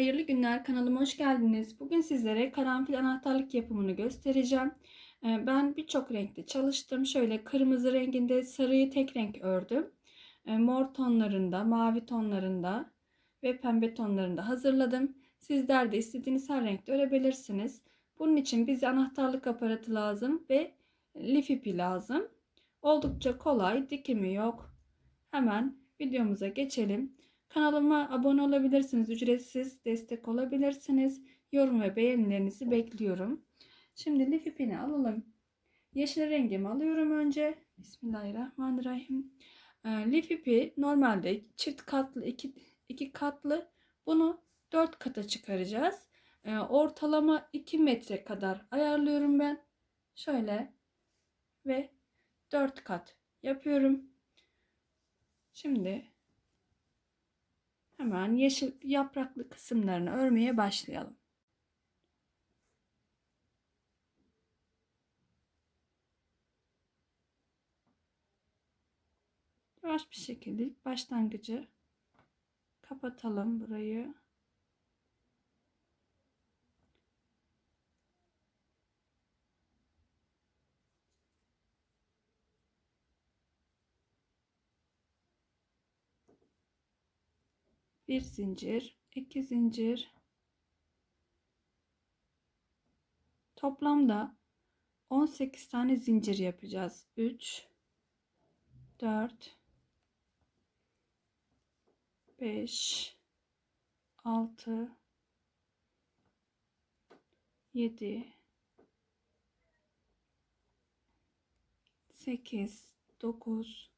Hayırlı günler kanalıma hoş geldiniz. Bugün sizlere karanfil anahtarlık yapımını göstereceğim. Ee, Ben birçok renkte çalıştım. Şöyle kırmızı renginde sarıyı tek renk ördüm. Ee, Mor tonlarında, mavi tonlarında ve pembe tonlarında hazırladım. Sizler de istediğiniz her renkte örebilirsiniz. Bunun için bize anahtarlık aparatı lazım ve lif ipi lazım. Oldukça kolay, dikimi yok. Hemen videomuza geçelim. Kanalıma abone olabilirsiniz. Ücretsiz destek olabilirsiniz. Yorum ve beğenilerinizi bekliyorum. Şimdi lif ipini alalım. Yeşil rengimi alıyorum önce. Bismillahirrahmanirrahim. Ee, lif ipi normalde çift katlı, iki, iki katlı. Bunu dört kata çıkaracağız. Ee, ortalama 2 metre kadar ayarlıyorum ben. Şöyle ve 4 kat yapıyorum. Şimdi Hemen yeşil yapraklı kısımlarını örmeye başlayalım. Yavaş bir şekilde başlangıcı kapatalım burayı. Bir zincir, iki zincir. Toplamda 18 tane zincir yapacağız. 3 4 5 6 7 8 9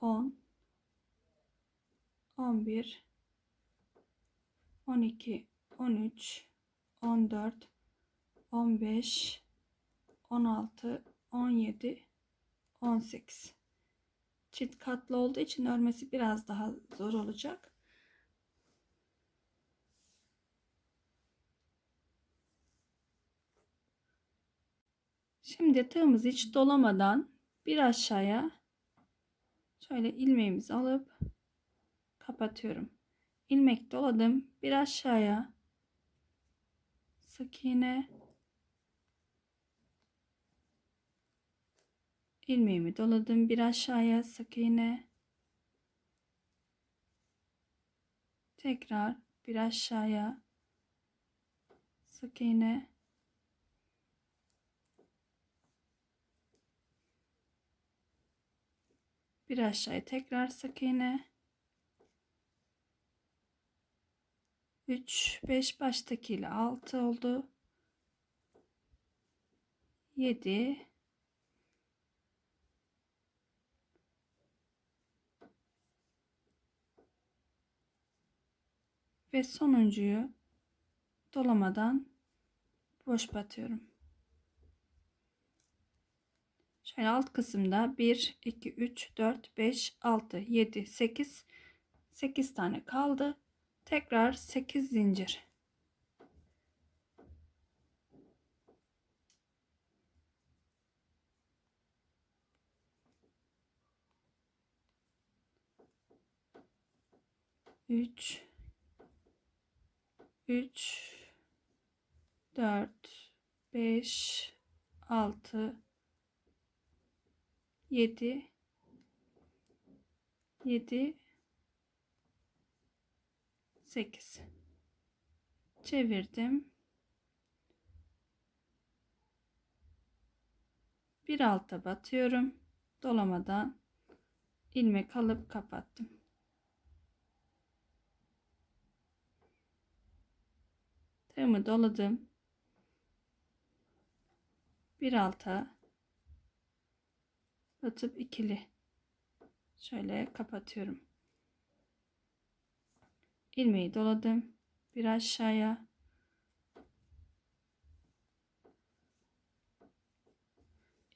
10 11 12, 13, 14, 15, 16, 17, 18. Çift katlı olduğu için örmesi biraz daha zor olacak. Şimdi tığımızı hiç dolamadan bir aşağıya şöyle ilmeğimizi alıp kapatıyorum ilmek doladım. Bir aşağıya. Sık iğne ilmeğimi doladım. Bir aşağıya. Sık iğne tekrar bir aşağıya. Sık iğne bir aşağıya tekrar sık iğne 3 5 baştakiyle 6 oldu. 7 ve sonuncuyu dolamadan boş batıyorum. Şöyle alt kısımda 1 2 3 4 5 6 7 8 8 tane kaldı. Tekrar 8 zincir. Üç, üç, dört, beş, altı, yedi, yedi 8 çevirdim. Bir alta batıyorum. Dolamadan ilmek alıp kapattım. Tığımı doladım. Bir alta batıp ikili. Şöyle kapatıyorum ilmeği doladım. Bir aşağıya.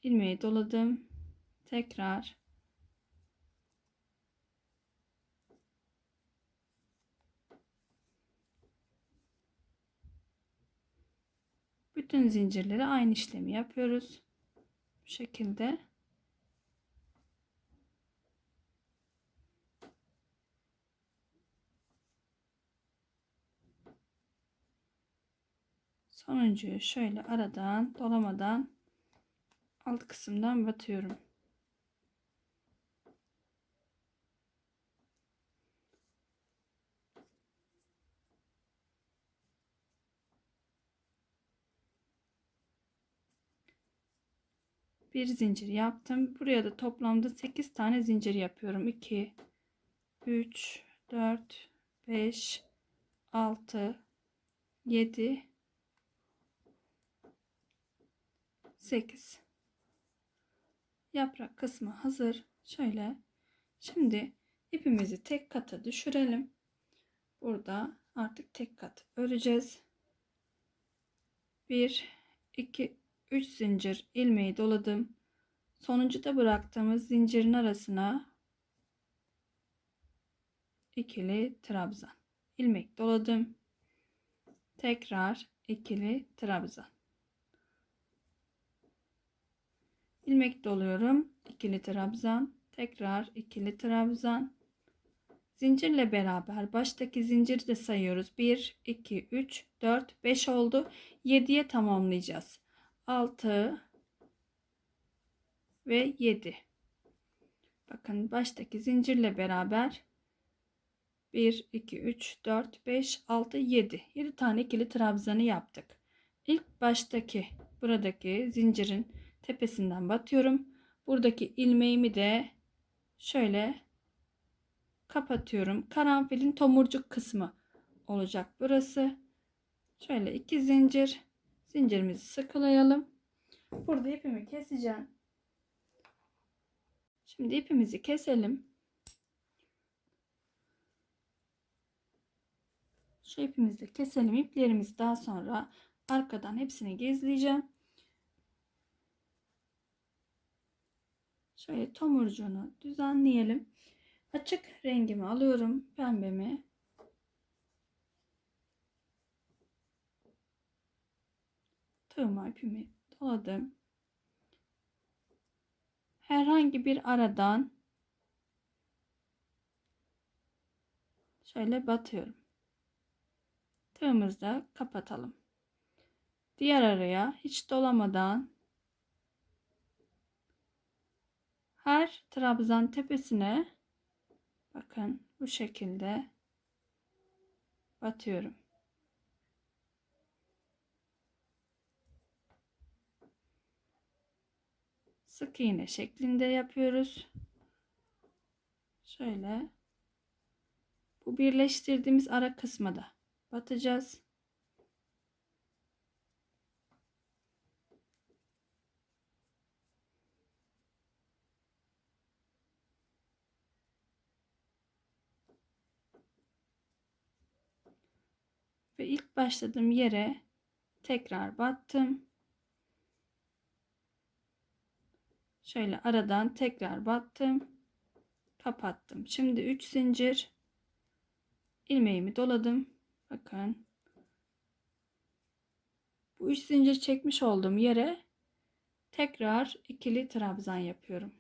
İlmeği doladım. Tekrar. Bütün zincirleri aynı işlemi yapıyoruz. Bu şekilde sonuncuyu şöyle aradan dolamadan alt kısımdan batıyorum. bir zincir yaptım. Buraya da toplamda 8 tane zincir yapıyorum. 2 3 4 5 6 7 8 yaprak kısmı hazır. Şöyle şimdi ipimizi tek kata düşürelim. Burada artık tek kat öreceğiz. 1 2 3 zincir ilmeği doladım. Sonuncuda bıraktığımız zincirin arasına ikili trabzan ilmek doladım. Tekrar ikili trabzan. İlmek doluyorum. ikili trabzan, tekrar ikili trabzan. Zincirle beraber baştaki zinciri de sayıyoruz. 1 2 3 4 5 oldu. 7'ye tamamlayacağız. 6 ve 7. Bakın baştaki zincirle beraber 1 2 3 4 5 6 7. 7 tane ikili trabzanı yaptık. İlk baştaki buradaki zincirin tepesinden batıyorum. Buradaki ilmeğimi de şöyle kapatıyorum. Karanfilin tomurcuk kısmı olacak burası. Şöyle iki zincir zincirimizi sıkılayalım. Burada ipimi keseceğim. Şimdi ipimizi keselim. Şu ipimizi keselim. İplerimizi daha sonra arkadan hepsini gezleyeceğim. Şöyle tomurcuğunu düzenleyelim. Açık rengimi alıyorum. Pembemi. Tığıma ipimi doladım. Herhangi bir aradan şöyle batıyorum. Tığımızda kapatalım. Diğer araya hiç dolamadan her trabzan tepesine bakın bu şekilde batıyorum. Sık iğne şeklinde yapıyoruz. Şöyle bu birleştirdiğimiz ara kısma da batacağız. Ve ilk başladığım yere tekrar battım. Şöyle aradan tekrar battım. Kapattım. Şimdi 3 zincir ilmeğimi doladım. Bakın. Bu 3 zincir çekmiş olduğum yere tekrar ikili trabzan yapıyorum.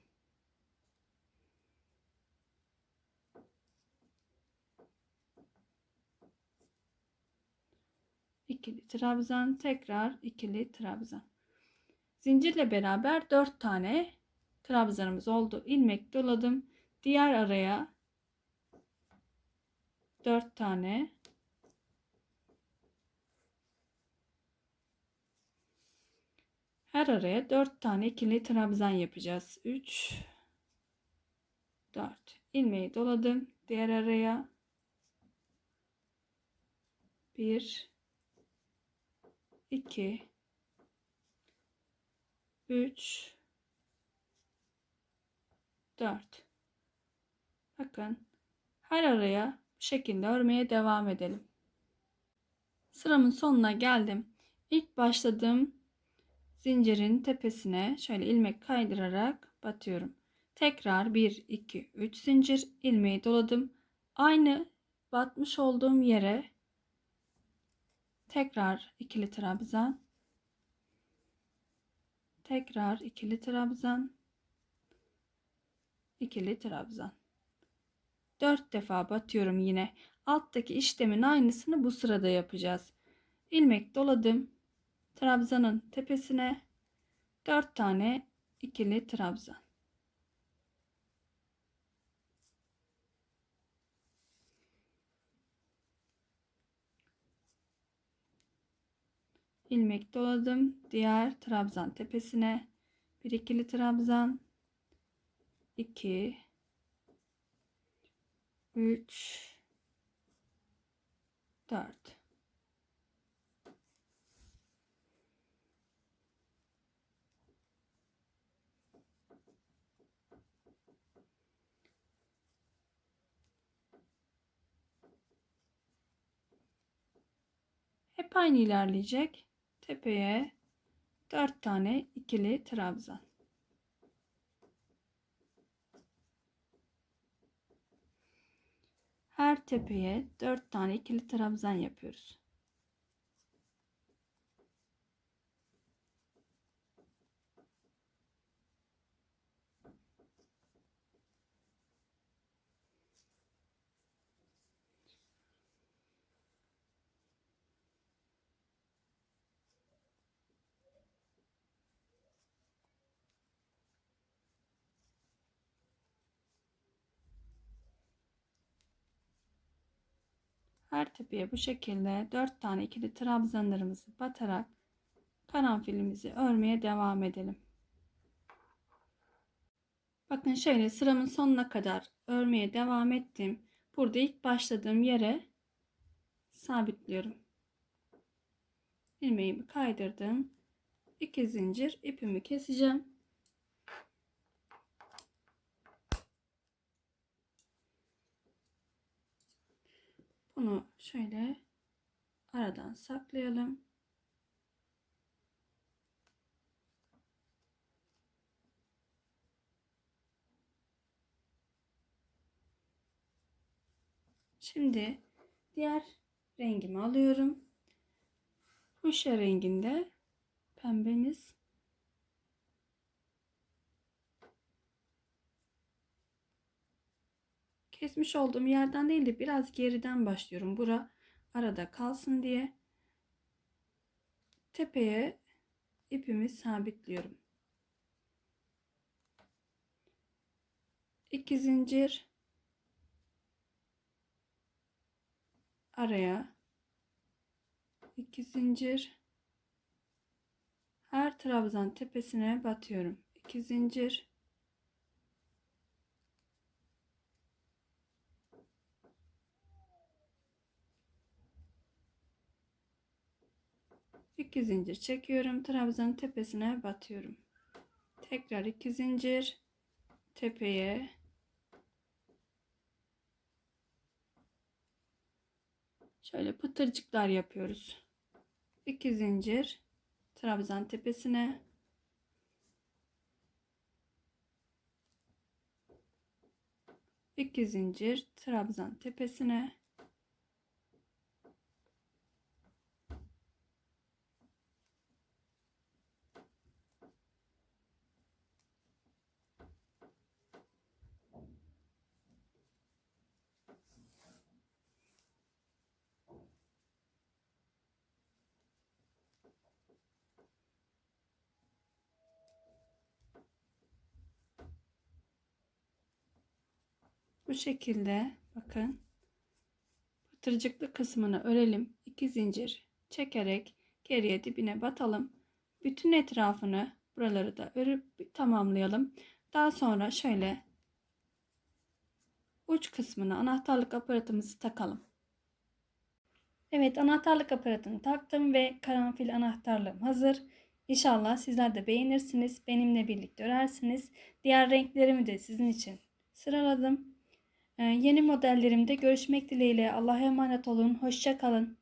İkili trabzan tekrar ikili trabzan. Zincirle beraber 4 tane trabzanımız oldu. İlmek doladım. Diğer araya 4 tane her araya 4 tane ikili trabzan yapacağız. 3 4 ilmeği doladım. Diğer araya 1 2 3 4 Bakın her araya bu şekilde örmeye devam edelim. Sıramın sonuna geldim. İlk başladığım zincirin tepesine şöyle ilmek kaydırarak batıyorum. Tekrar 1 2 3 zincir ilmeği doladım. Aynı batmış olduğum yere Tekrar ikili trabzan. Tekrar ikili trabzan. ikili trabzan. Dört defa batıyorum yine. Alttaki işlemin aynısını bu sırada yapacağız. İlmek doladım. trabzanın tepesine 4 tane ikili trabzan. İlmek doladım. Diğer trabzan tepesine bir ikili trabzan 2 3 4 Hep aynı ilerleyecek. Tepeye 4 tane ikili trabzan. Her tepeye 4 tane ikili trabzan yapıyoruz. Her tepeye bu şekilde 4 tane ikili trabzanlarımızı batarak karanfilimizi örmeye devam edelim. Bakın şöyle sıramın sonuna kadar örmeye devam ettim. Burada ilk başladığım yere sabitliyorum. ilmeğimi kaydırdım. 2 zincir ipimi keseceğim. Bunu şöyle aradan saklayalım. Şimdi diğer rengimi alıyorum. Fuşya renginde pembemiz kesmiş olduğum yerden değil de biraz geriden başlıyorum. Bura arada kalsın diye tepeye ipimi sabitliyorum. 2 zincir araya 2 zincir her trabzan tepesine batıyorum. 2 zincir 2 zincir çekiyorum. Trabzanın tepesine batıyorum. Tekrar 2 zincir tepeye şöyle pıtırcıklar yapıyoruz. 2 zincir trabzan tepesine iki zincir trabzan tepesine Bu şekilde bakın pıtırcıklı kısmını örelim. 2 zincir çekerek geriye dibine batalım. Bütün etrafını buraları da örüp tamamlayalım. Daha sonra şöyle uç kısmına anahtarlık aparatımızı takalım. Evet anahtarlık aparatını taktım ve karanfil anahtarlığım hazır. İnşallah sizler de beğenirsiniz. Benimle birlikte örersiniz. Diğer renklerimi de sizin için sıraladım. Ee, yeni modellerimde görüşmek dileğiyle. Allah'a emanet olun. Hoşça kalın.